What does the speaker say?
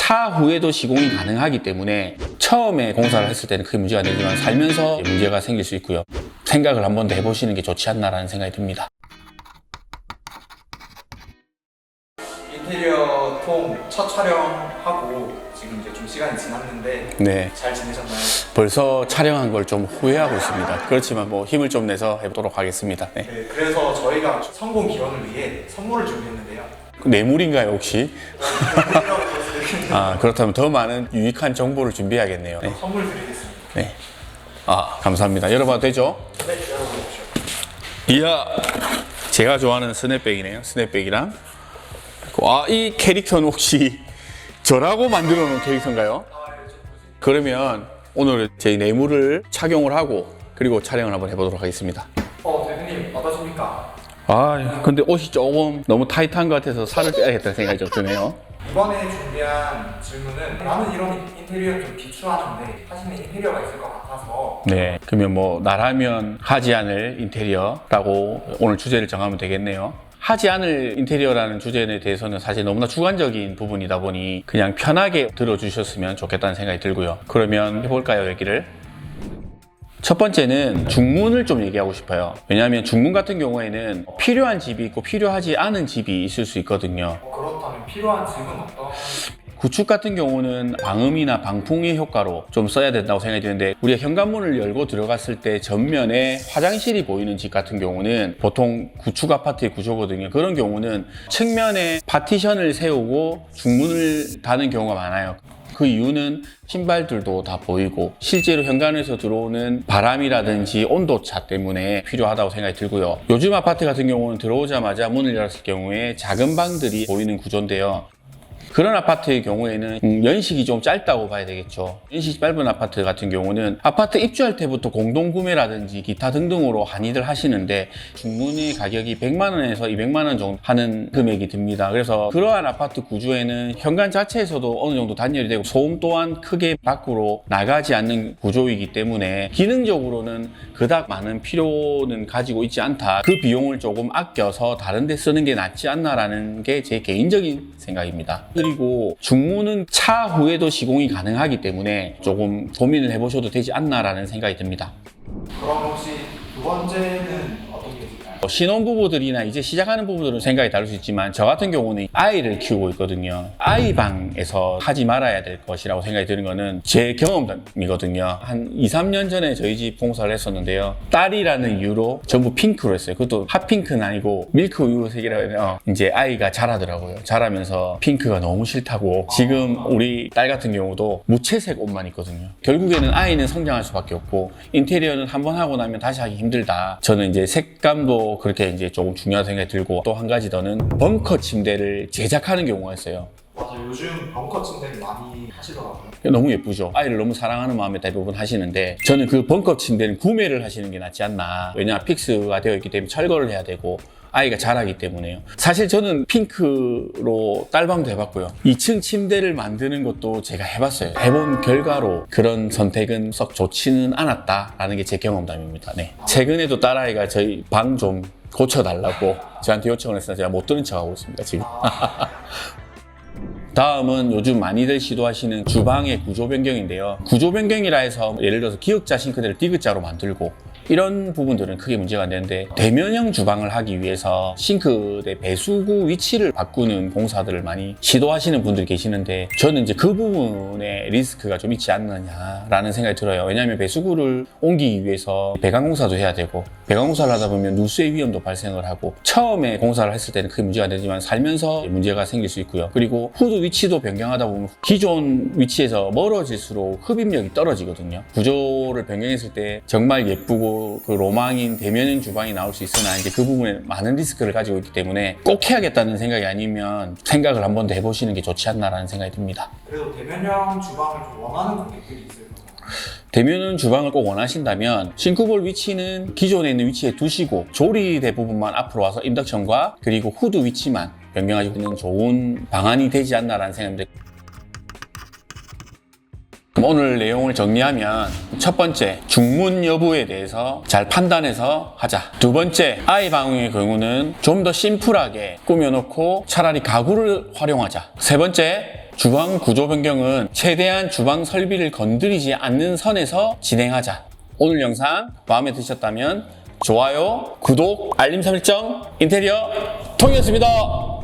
차후에도 시공이 가능하기 때문에 처음에 공사를 했을 때는 크게 문제가 안 되지만 살면서 문제가 생길 수 있고요. 생각을 한 번 더 해보시는 게 좋지 않나라는 생각이 듭니다. 인테리어 통 첫 촬영하고 지금 이제 좀 시간이 지났는데 네. 잘 지내셨나요? 벌써 촬영한 걸 좀 후회하고 있습니다. 그렇지만 뭐 힘을 좀 내서 해보도록 하겠습니다. 네. 네, 그래서 저희가 성공 기원을 위해 선물을 준비했는데요. 뇌물인가요, 혹시? 아, 그렇다면 더 많은 유익한 정보를 준비해야겠네요. 네. 선물 드리겠습니다. 네. 아, 감사합니다. 열어봐도 되죠? 네, 열어보십시오. 이야, 제가 좋아하는 스냅백이네요. 스냅백이랑. 아, 이 캐릭터는 혹시 저라고 만들어 놓은 캐릭터인가요? 그러면 오늘 제 뇌물을 착용을 하고 그리고 촬영을 한번 해보도록 하겠습니다. 어, 대표님 어떠십니까? 아, 근데 옷이 조금 너무 타이트한 것 같아서 살을 빼야겠다는 생각이 좀 드네요. 이번에 준비한 질문은 나는 이런 인테리어 좀 비추하는데 하시는 인테리어가 있을 것 같아서 네. 그러면 뭐 나라면 하지 않을 인테리어라고 오늘 주제를 정하면 되겠네요. 하지 않을 인테리어라는 주제에 대해서는 사실 너무나 주관적인 부분이다 보니 그냥 편하게 들어주셨으면 좋겠다는 생각이 들고요. 그러면 해볼까요, 여기를? 첫 번째는 중문을 좀 얘기하고 싶어요. 왜냐하면 중문 같은 경우에는 필요한 집이 있고 필요하지 않은 집이 있을 수 있거든요. 어, 그렇다면 필요한 집은 어떤 구축 같은 경우는 방음이나 방풍의 효과로 좀 써야 된다고 생각이 드는데 우리가 현관문을 열고 들어갔을 때 전면에 화장실이 보이는 집 같은 경우는 보통 구축 아파트의 구조거든요. 그런 경우는 측면에 파티션을 세우고 중문을 다는 경우가 많아요. 그 이유는 신발들도 다 보이고 실제로 현관에서 들어오는 바람이라든지 온도차 때문에 필요하다고 생각이 들고요. 요즘 아파트 같은 경우는 들어오자마자 문을 열었을 경우에 작은 방들이 보이는 구조인데요. 그런 아파트의 경우에는 음, 연식이 좀 짧다고 봐야 되겠죠. 연식이 짧은 아파트 같은 경우는 아파트 입주할 때부터 공동구매라든지 기타 등등으로 한의들 하시는데 중문의 가격이 100만 원에서 200만 원 정도 하는 금액이 듭니다. 그래서 그러한 아파트 구조에는 현관 자체에서도 어느 정도 단열이 되고 소음 또한 크게 밖으로 나가지 않는 구조이기 때문에 기능적으로는 그닥 많은 필요는 가지고 있지 않다. 그 비용을 조금 아껴서 다른 데 쓰는 게 낫지 않나라는 게 제 개인적인 생각입니다. 그리고 중문은 차후에도 시공이 가능하기 때문에 조금 고민을 해보셔도 되지 않나라는 생각이 듭니다. 그럼 혹시 두 번째는? 뭐 신혼부부들이나 이제 시작하는 부부들은 생각이 다를 수 있지만 저 같은 경우는 아이를 키우고 있거든요. 아이 방에서 하지 말아야 될 것이라고 생각이 드는 거는 제 경험이거든요. 한 2, 3년 전에 저희 집 공사를 했었는데요. 딸이라는 이유로 전부 핑크로 했어요. 그것도 핫핑크는 아니고 밀크 우유 색이라고 해야 되나? 이제 아이가 자라더라고요. 자라면서 핑크가 너무 싫다고 지금 우리 딸 같은 경우도 무채색 옷만 입거든요. 결국에는 아이는 성장할 수밖에 없고 인테리어는 한번 하고 나면 다시 하기 힘들다. 저는 이제 색감도 그렇게 이제 조금 중요하다고 생각이 들고 또 한 가지 더는 벙커 침대를 제작하는 경우가 있어요. 맞아 요즘 벙커 침대를 많이 하시더라고요. 너무 예쁘죠. 아이를 너무 사랑하는 마음에 대부분 하시는데 저는 그 벙커 침대는 구매를 하시는 게 낫지 않나. 왜냐 픽스가 되어 있기 때문에 철거를 해야 되고 아이가 자라기 때문에요. 사실 저는 핑크로 딸방도 해봤고요. 2층 침대를 만드는 것도 제가 해봤어요. 해본 결과로 그런 선택은 썩 좋지는 않았다라는 게 제 경험담입니다. 네. 최근에도 딸아이가 저희 방 좀 고쳐달라고 저한테 요청을 했어요. 제가 못 들은 척하고 있습니다. 지금. 다음은 요즘 많이들 시도하시는 주방의 구조 변경인데요. 구조 변경이라 해서 예를 들어서 기역자 싱크대를 디귿자로 만들고 이런 부분들은 크게 문제가 안 되는데 대면형 주방을 하기 위해서 싱크대 배수구 위치를 바꾸는 공사들을 많이 시도하시는 분들이 계시는데 저는 이제 그 부분에 리스크가 좀 있지 않느냐라는 생각이 들어요. 왜냐하면 배수구를 옮기기 위해서 배관 공사도 해야 되고 배관 공사를 하다 보면 누수의 위험도 발생을 하고 처음에 공사를 했을 때는 크게 문제가 안 되지만 살면서 문제가 생길 수 있고요. 그리고 후드 위치도 변경하다 보면 기존 위치에서 멀어질수록 흡입력이 떨어지거든요. 구조를 변경했을 때 정말 예쁘고 그 로망인 대면형 주방이 나올 수 있으나 이제 그 부분에 많은 리스크를 가지고 있기 때문에 꼭 해야겠다는 생각이 아니면 생각을 한 번 더 해보시는 게 좋지 않나라는 생각이 듭니다. 그래도 대면형 주방을 좀 원하는 고객들이 있어요. 대면은 주방을 꼭 원하신다면 싱크볼 위치는 기존에 있는 위치에 두시고 조리 대부분만 앞으로 와서 인덕션과 그리고 후드 위치만 변경하시는 좋은 방안이 되지 않나라는 생각입니다. 오늘 내용을 정리하면 첫 번째 중문 여부에 대해서 잘 판단해서 하자. 두 번째 아이 방의 경우는 좀 더 심플하게 꾸며놓고 차라리 가구를 활용하자. 세 번째 주방 구조 변경은 최대한 주방 설비를 건드리지 않는 선에서 진행하자. 오늘 영상 마음에 드셨다면 좋아요, 구독, 알림 설정, 인테리어 통이었습니다.